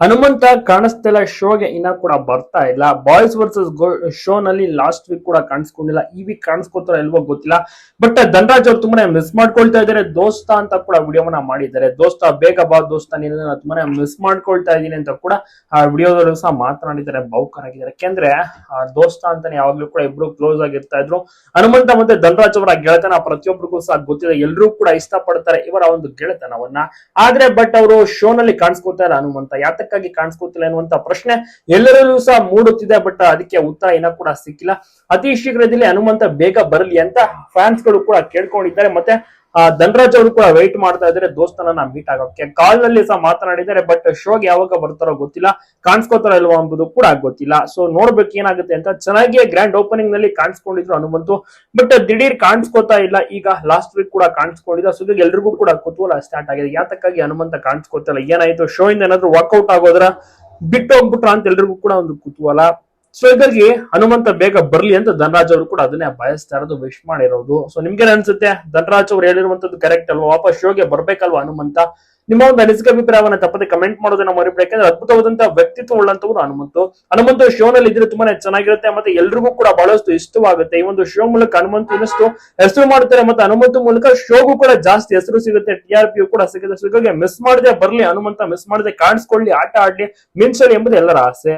ಹನುಮಂತ ಕಾಣಿಸ್ತಿಲ್ಲ, ಶೋಗೆ ಇನ್ನ ಕೂಡ ಬರ್ತಾ ಇಲ್ಲ. ಬಾಯ್ಸ್ ವರ್ಸಸ್ ಶೋ ನಲ್ಲಿ ಲಾಸ್ಟ್ ವೀಕ್ ಕೂಡ ಕಾಣಿಸ್ಕೊಂಡಿಲ್ಲ. ಈ ವೀಕ್ ಕಾಣಿಸ್ಕೊತಾರ ಇಲ್ವೋ ಗೊತ್ತಿಲ್ಲ. ಬಟ್ ಧನರಾಜ್ ಅವ್ರು ತುಂಬಾನೇ ಮಿಸ್ ಮಾಡ್ಕೊಳ್ತಾ ಇದಾರೆ ದೋಸ್ತ ಅಂತ ಕೂಡ ವಿಡಿಯೋವನ್ನ ಮಾಡಿದ್ದಾರೆ. ದೋಸ್ತ, ಬೇಗ ಬಾ ದೋಸ್ತ ನೀನು ತುಂಬಾನೇ ಮಿಸ್ ಮಾಡ್ಕೊಳ್ತಾ ಇದ್ದೀನಿ ಅಂತ ಕೂಡ ಆ ವಿಡಿಯೋದಲ್ಲೂ ಸಹ ಮಾತನಾಡಿದ್ದಾರೆ. ಭಾವುಕರಾಗಿದ್ದಾರೆ ಯಾಕೆಂದ್ರೆ ದೋಸ್ತ ಅಂತಾನೆ ಯಾವಾಗ್ಲೂ ಕೂಡ ಇಬ್ರು ಕ್ಲೋಸ್ ಆಗಿರ್ತಾ ಇದ್ರು. ಹನುಮಂತ ಮತ್ತೆ ಧನರಾಜ್ ಅವರ ಗೆಳೆತನ ಪ್ರತಿಯೊಬ್ಬರಿಗೂ ಸಹ ಗೊತ್ತಿದೆ. ಎಲ್ಲರೂ ಕೂಡ ಇಷ್ಟಪಡ್ತಾರೆ ಇವರ ಒಂದು ಗೆಳೆತನವನ್ನ. ಆದ್ರೆ ಬಟ್ ಅವರು ಶೋ ನಲ್ಲಿ ಕಾಣಿಸ್ಕೊತಾ ಇಲ್ಲ ಹನುಮಂತ. ಯಾತಕ್ಕಾಗಿ ಕಾಣಿಸ್ಕೊತಿಲ್ಲ ಅನ್ನುವಂತ ಪ್ರಶ್ನೆ ಎಲ್ಲರಲ್ಲೂ ಸಹ ಮೂಡುತ್ತಿದೆ ಬಟ್ ಅದಕ್ಕೆ ಉತ್ತರ ಏನೂ ಕೂಡ ಸಿಕ್ಕಿಲ್ಲ. ಅತಿ ಶೀಘ್ರದಲ್ಲಿ ಹನುಮಂತ ಬೇಗ ಬರಲಿ ಅಂತ ಫ್ಯಾನ್ಸ್ಗಳು ಕೂಡ ಕೇಳ್ಕೊಂಡಿದ್ದಾರೆ. ಮತ್ತೆ ಆ ಧನರಾಜ್ ಅವರು ಕೂಡ ವೆಯ್ಟ್ ಮಾಡ್ತಾ ಇದ್ದಾರೆ. ದೋಸ್ತನನ್ನ ಮೀಟ್ ಆಗೋಕೆ ಕಾಲ್ನಲ್ಲಿ ಸಹ ಮಾತನಾಡಿದ್ದಾರೆ ಬಟ್ ಶೋಗೆ ಯಾವಾಗ ಬರ್ತಾರೋ ಗೊತ್ತಿಲ್ಲ. ಕಾಣಿಸ್ಕೋತಾರ ಇಲ್ವಾ ಅಂಬುದು ಕೂಡ ಗೊತ್ತಿಲ್ಲ. ಸೊ ನೋಡ್ಬೇಕು ಏನಾಗುತ್ತೆ ಅಂತ ಚೆನ್ನಾಗಿ ಗ್ರ್ಯಾಂಡ್ ಓಪನಿಂಗ್ನಲ್ಲಿ ಕಾಣಿಸ್ಕೊಂಡಿದ್ರು ಹನುಮಂತು. ಬಟ್ ದಿಢೀರ್ ಕಾಣಿಸ್ಕೋತಾ ಇಲ್ಲ. ಈಗ ಲಾಸ್ಟ್ ವೀಕ್ ಕೂಡ ಕಾಣಿಸ್ಕೊಂಡಿಲ್ಲ ಸೊ ಎಲ್ರಿಗೂ ಕೂಡ ಕುತೂಹಲ ಸ್ಟಾರ್ಟ್ ಆಗಿದೆ. ಯಾತಕ್ಕಾಗಿ ಹನುಮಂತ ಕಾಣಿಸ್ಕೋತಾ ಇಲ್ಲ? ಏನಾಯ್ತು? ಶೋ ಇಂದ ಏನಾದ್ರು ವರ್ಕೌಟ್ ಆಗೋದ್ರ? ಬಿಟ್ಟು ಹೋಗ್ಬಿಟ್ರ ಅಂತ ಎಲ್ರಿಗೂ ಕೂಡ ಒಂದು ಕುತೂಹಲ. ಸೊ ಹೀಗಾಗಿ ಹನುಮಂತ ಬೇಗ ಬರ್ಲಿ ಅಂತ ಧನರಾಜ್ ಅವರು ಕೂಡ ಅದನ್ನೇ ಬಯಸ್ತಾ ಇರೋದು ವಿಶ್ ಮಾಡಿರೋದು. ಸೊ ನಿಮ್ಗೇನ್ ಅನ್ಸುತ್ತೆ, ಧನರಾಜ್ ಅವ್ರು ಹೇಳಿರುವಂತದ್ದು ಕರೆಕ್ಟ್ ಅಲ್ವಾ? ವಾಪಸ್ ಶೋಗೆ ಬರ್ಬೇಕಲ್ವಾ ಹನುಮಂತ? ನಿಮ್ಮ ಒಂದು ಅನಿಸಿಕೆ ಅಭಿಪ್ರಾಯವನ್ನ ತಪ್ಪದೆ ಕಮೆಂಟ್ ಮಾಡೋದನ್ನ ಮರಿಬೇಡಿ. ಯಾಕಂದ್ರೆ ಅದ್ಭುತವಾದಂತಹ ವ್ಯಕ್ತಿತ್ವ ಉಳ್ಳಂತವ್ರು ಹನುಮಂತ. ಹನುಮಂತ ಶೋ ನಲ್ಲಿ ಇದ್ರೆ ತುಂಬಾನೇ ಚೆನ್ನಾಗಿರುತ್ತೆ, ಮತ್ತೆ ಎಲ್ರಿಗೂ ಕೂಡ ಬಹಳಷ್ಟು ಇಷ್ಟವಾಗುತ್ತೆ. ಈ ಒಂದು ಶೋ ಮೂಲಕ ಹನುಮಂತ ಇನ್ನಷ್ಟು ಹೆಸರು ಮಾಡ್ತಾರೆ, ಮತ್ತೆ ಹನುಮಂತ ಮೂಲಕ ಶೋಗೂ ಕೂಡ ಜಾಸ್ತಿ ಹೆಸರು ಸಿಗುತ್ತೆ. ಟಿ ಆರ್ ಪಿ ಕೂಡ ಸಿಗುತ್ತೆ. ಮಿಸ್ ಮಾಡದೆ ಬರ್ಲಿ, ಹನುಮಂತ ಮಿಸ್ ಮಾಡದೆ ಕಾಣಿಸ್ಕೊಳ್ಳಿ, ಆಟ ಆಡ್ಲಿ ಮಿಂಚಲಿ ಎಂಬುದು ಎಲ್ಲರ ಆಸೆ.